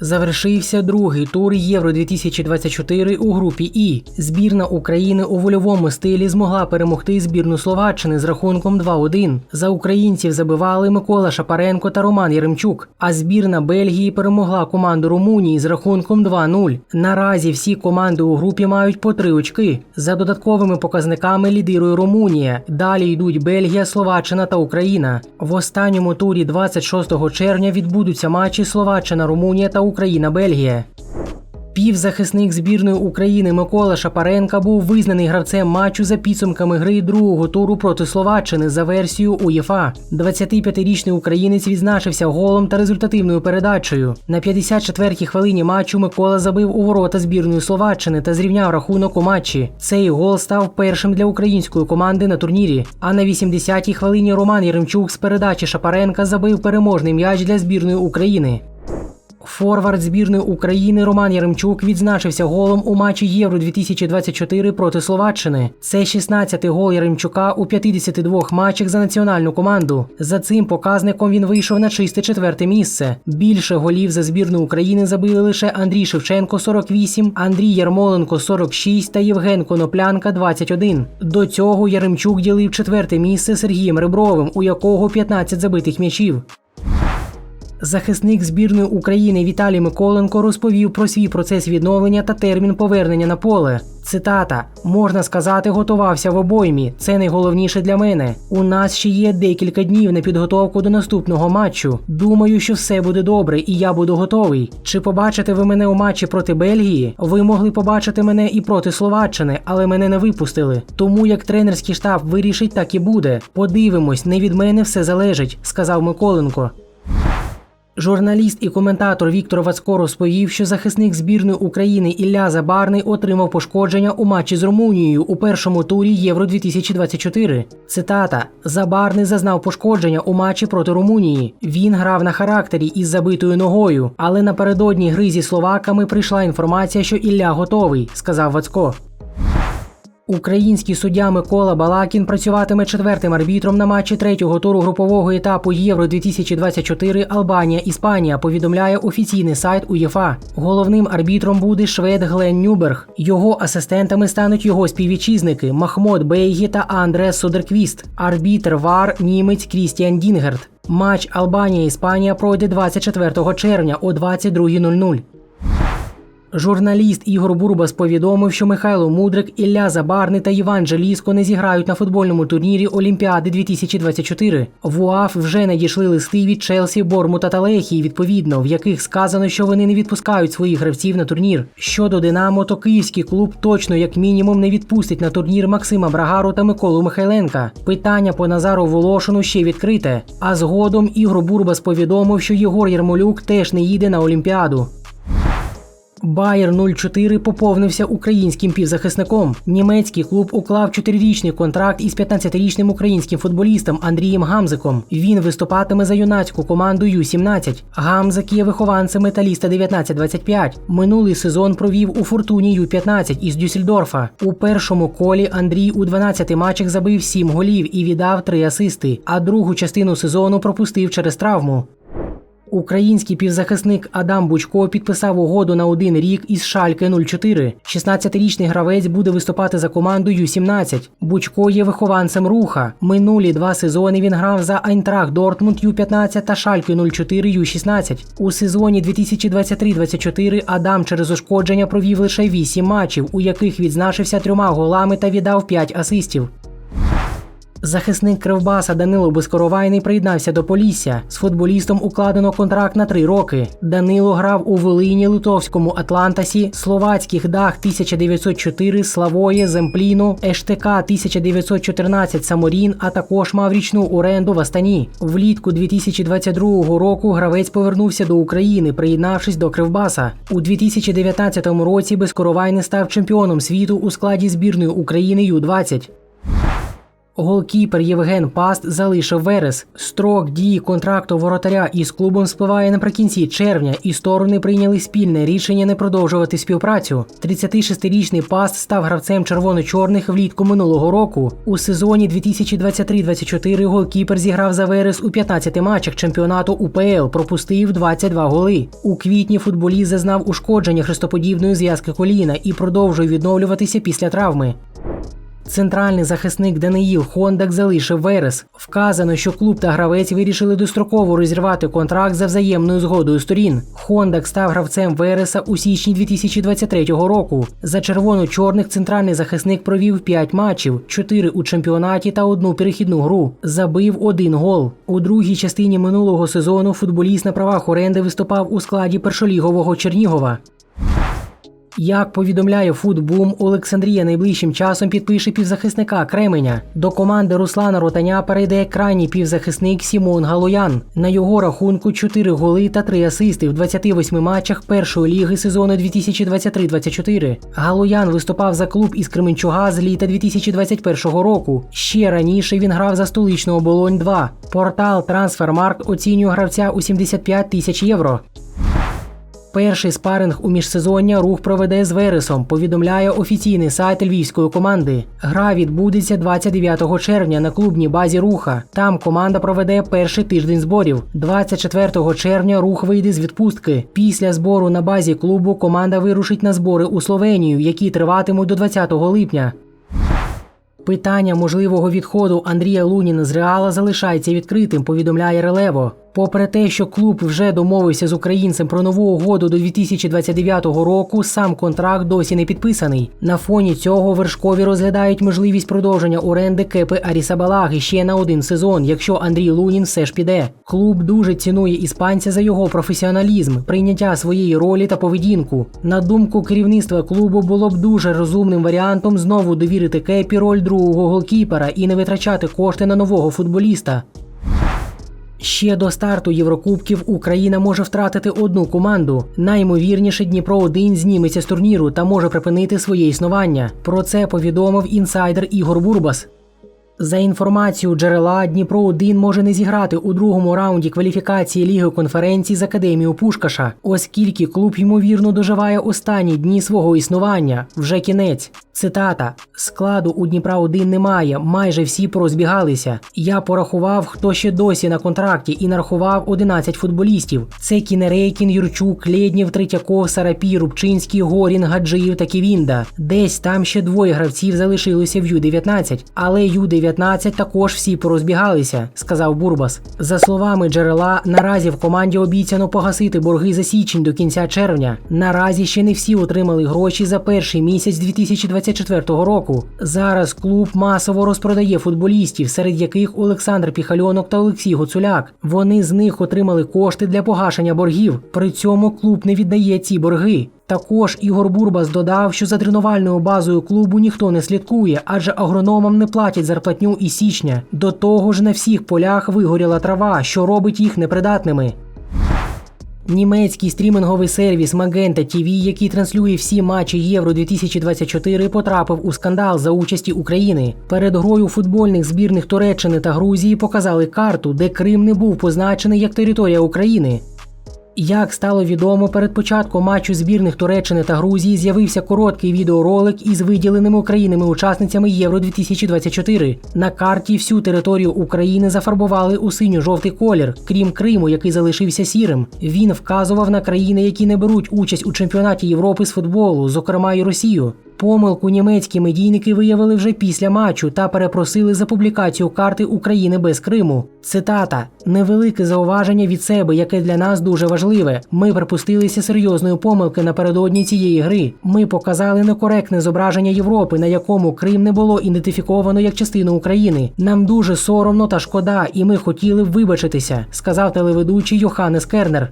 Завершився другий тур Євро 2024 у групі І. Збірна України у вольовому стилі змогла перемогти збірну Словаччини з рахунком 2-1. За українців забивали Микола Шапаренко та Роман Яремчук. А збірна Бельгії перемогла команду Румунії з рахунком 2-0. Наразі всі команди у групі мають по три очки. За додатковими показниками лідирує Румунія. Далі йдуть Бельгія, Словаччина та Україна. В останньому турі 26 червня відбудуться матчі Словаччина, Румунія та Україна, Бельгія. Півзахисник збірної України Микола Шапаренка був визнаний гравцем матчу за підсумками гри другого туру проти Словаччини за версією УЄФА. 25-річний українець відзначився голом та результативною передачею. На 54-й хвилині матчу Микола забив у ворота збірної Словаччини та зрівняв рахунок у матчі. Цей гол став першим для української команди на турнірі. А на 80-й хвилині Роман Єремчук з передачі Шапаренка забив переможний м'яч для збірної України. Форвард збірної України Роман Яремчук відзначився голом у матчі Євро 2024 проти Словаччини. Це 16-й гол Яремчука у 52 матчах за національну команду. За цим показником він вийшов на чисте четверте місце. Більше голів за збірну України забили лише Андрій Шевченко 48, Андрій Ярмоленко 46 та Євген Коноплянка 21. До цього Яремчук ділив четверте місце Сергієм Ребровим, у якого 15 забитих м'ячів. Захисник збірної України Віталій Миколенко розповів про свій процес відновлення та термін повернення на поле. Цитата: можна сказати, готувався в обоймі. Це найголовніше для мене. У нас ще є декілька днів на підготовку до наступного матчу. Думаю, що все буде добре, і я буду готовий. Чи побачите ви мене у матчі проти Бельгії? Ви могли побачити мене і проти Словаччини, але мене не випустили. Тому як тренерський штаб вирішить, так і буде. Подивимось, не від мене все залежить, сказав Миколенко. Журналіст і коментатор Віктор Вацко розповів, що захисник збірної України Ілля Забарний отримав пошкодження у матчі з Румунією у першому турі Євро 2024. Цитата: Забарний зазнав пошкодження у матчі проти Румунії. Він грав на характері із забитою ногою, але напередодні гри зі словаками прийшла інформація, що Ілля готовий, сказав Вацко. Український суддя Микола Балакін працюватиме четвертим арбітром на матчі третього туру групового етапу Євро 2024 Албанія Іспанія. Повідомляє офіційний сайт УЄФА. Головним арбітром буде швед Глен Нюберг. Його асистентами стануть його співвітчизники Махмод Бейгі та Андре Содерквіст. Арбітр ВАР німець Крістіан Дінгерт. Матч Албанія Іспанія пройде 24 червня о 22.00. Журналіст Ігор Бурбас повідомив, що Михайло Мудрик, Ілля Забарний та Іван Джеліско не зіграють на футбольному турнірі Олімпіади 2024. В УАФ вже надійшли листи від Челсі, Бормута та Лехії, відповідно, в яких сказано, що вони не відпускають своїх гравців на турнір. Щодо Динамо, то київський клуб точно як мінімум не відпустить на турнір Максима Брагару та Миколу Михайленка. Питання по Назару Волошину ще відкрите. А згодом Ігор Бурбас повідомив, що Єгор Ярмолюк теж не їде на Олімпіаду. Байер 04 поповнився українським півзахисником. Німецький клуб уклав чотирирічний контракт із 15-річним українським футболістом Андрієм Гамзиком. Він виступатиме за юнацьку команду Ю-17. Гамзик є вихованцем металіста 1925. Минулий сезон провів у фортуні Ю-15 із Дюссельдорфа. У першому колі Андрій у 12 матчах забив 7 голів і віддав 3 асисти, а другу частину сезону пропустив через травму. Український півзахисник Адам Бучко підписав угоду на один рік із Шальке 04. 16-річний гравець буде виступати за команду Ю-17. Бучко є вихованцем руха. Минулі два сезони він грав за Айнтрах Дортмунд Ю-15 та Шальке 04 Ю-16. У сезоні 2023-24 Адам через ушкодження провів лише 8 матчів, у яких відзначився трьома голами та віддав 5 асистів. Захисник Кривбаса Данило Безкоровайний приєднався до Полісся. З футболістом укладено контракт на три роки. Данило грав у Волині, Литовському Атлантасі, Словацьких Дах 1904, Славоє, Земпліну, ЕШТК 1914 Саморін, а також мав річну оренду в Астані. Влітку 2022 року гравець повернувся до України, приєднавшись до Кривбаса. У 2019 році Безкоровайний став чемпіоном світу у складі збірної України Ю-20. Голкіпер Євген Паст залишив Верес. Строк дії контракту воротаря із клубом спливає наприкінці червня, і сторони прийняли спільне рішення не продовжувати співпрацю. 36-річний Паст став гравцем червоно-чорних влітку минулого року. У сезоні 2023-24 голкіпер зіграв за Верес у 15 матчах чемпіонату УПЛ, пропустив 22 голи. У квітні футболіст зазнав ушкодження хрестоподібної зв'язки коліна і продовжує відновлюватися після травми. Центральний захисник Даниїл Хондак залишив Верес. Вказано, що клуб та гравець вирішили достроково розірвати контракт за взаємною згодою сторін. Хондак став гравцем Вереса у січні 2023 року. За червоно-чорних центральний захисник провів 5 матчів, 4 у чемпіонаті та одну перехідну гру. Забив один гол. У другій частині минулого сезону футболіст на правах оренди виступав у складі першолігового Чернігова. Як повідомляє Футбум, Олександрія найближчим часом підпише півзахисника Кременя. До команди Руслана Ротаня перейде крайній півзахисник Сімон Галоян. На його рахунку 4 голи та 3 асисти в 28 матчах першої ліги сезону 2023-24. Галоян виступав за клуб із Кременчуга з літа 2021 року. Ще раніше він грав за столичну оболонь 2. Портал Трансфермаркт оцінює гравця у 75 тисяч євро. Перший спаринг у міжсезоння рух проведе з Вересом, повідомляє офіційний сайт львівської команди. Гра відбудеться 29 червня на клубній базі руха. Там команда проведе перший тиждень зборів. 24 червня рух вийде з відпустки. Після збору на базі клубу команда вирушить на збори у Словенію, які триватимуть до 20 липня. Питання можливого відходу Андрія Луніна з Реала залишається відкритим, повідомляє Релево. Попри те, що клуб вже домовився з українцем про нову угоду до 2029 року, сам контракт досі не підписаний. На фоні цього вершкові розглядають можливість продовження оренди кепи Арісабалаги ще на один сезон, якщо Андрій Лунін все ж піде. Клуб дуже цінує іспанця за його професіоналізм, прийняття своєї ролі та поведінку. На думку керівництва клубу, було б дуже розумним варіантом знову довірити кепі роль другого голкіпера і не витрачати кошти на нового футболіста. Ще до старту Єврокубків Україна може втратити одну команду. Наймовірніше Дніпро 1 зніметься з турніру та може припинити своє існування. Про це повідомив інсайдер Ігор Бурбас. За інформацією джерела, Дніпро 1 може не зіграти у другому раунді кваліфікації Ліги конференцій з Академією Пушкаша, оскільки клуб ймовірно доживає останні дні свого існування. Вже кінець. Цитата: складу у Дніпра 1 немає, майже всі порозбігалися. Я порахував, хто ще досі на контракті, і нарахував 11 футболістів. Це Кінерейкін, Юрчук, Лєднєв, Третьяков, Сарапій, Рубчинський, Горін, Гаджиїв та Ківінда. Десь там ще двоє гравців залишилося в Ю-19, але Ю-19 також всі порозбігалися, сказав Бурбас. За словами джерела, наразі в команді обіцяно погасити борги за січень до кінця червня. Наразі ще не всі отримали гроші за перший місяць 2024 року. Зараз клуб масово розпродає футболістів, серед яких Олександр Піхальонок та Олексій Гоцуляк. Вони з них отримали кошти для погашення боргів. При цьому клуб не віддає ці борги. Також Ігор Бурбас додав, що за тренувальною базою клубу ніхто не слідкує, адже агрономам не платять зарплатню і січня. До того ж, на всіх полях вигоріла трава, що робить їх непридатними. Німецький стрімінговий сервіс Magenta TV, який транслює всі матчі Євро 2024, потрапив у скандал за участі України. Перед грою футбольних збірних Туреччини та Грузії показали карту, де Крим не був позначений як територія України. Як стало відомо, перед початком матчу збірних Туреччини та Грузії з'явився короткий відеоролик із виділеними Українами учасницями Євро 2024 На карті всю територію України зафарбували у синьо-жовтий колір, крім Криму, який залишився сірим. Він вказував на країни, які не беруть участь у чемпіонаті Європи з футболу, зокрема й Росію. Помилку німецькі медійники виявили вже після матчу та перепросили за публікацію карти України без Криму. Цитата: невелике зауваження від себе, яке для нас дуже важливе. Ми припустилися серйозної помилки напередодні цієї гри. Ми показали некоректне зображення Європи, на якому Крим не було ідентифіковано як частину України. Нам дуже соромно та шкода, і ми хотіли б вибачитися, сказав телеведучий Йоханнес Кернер.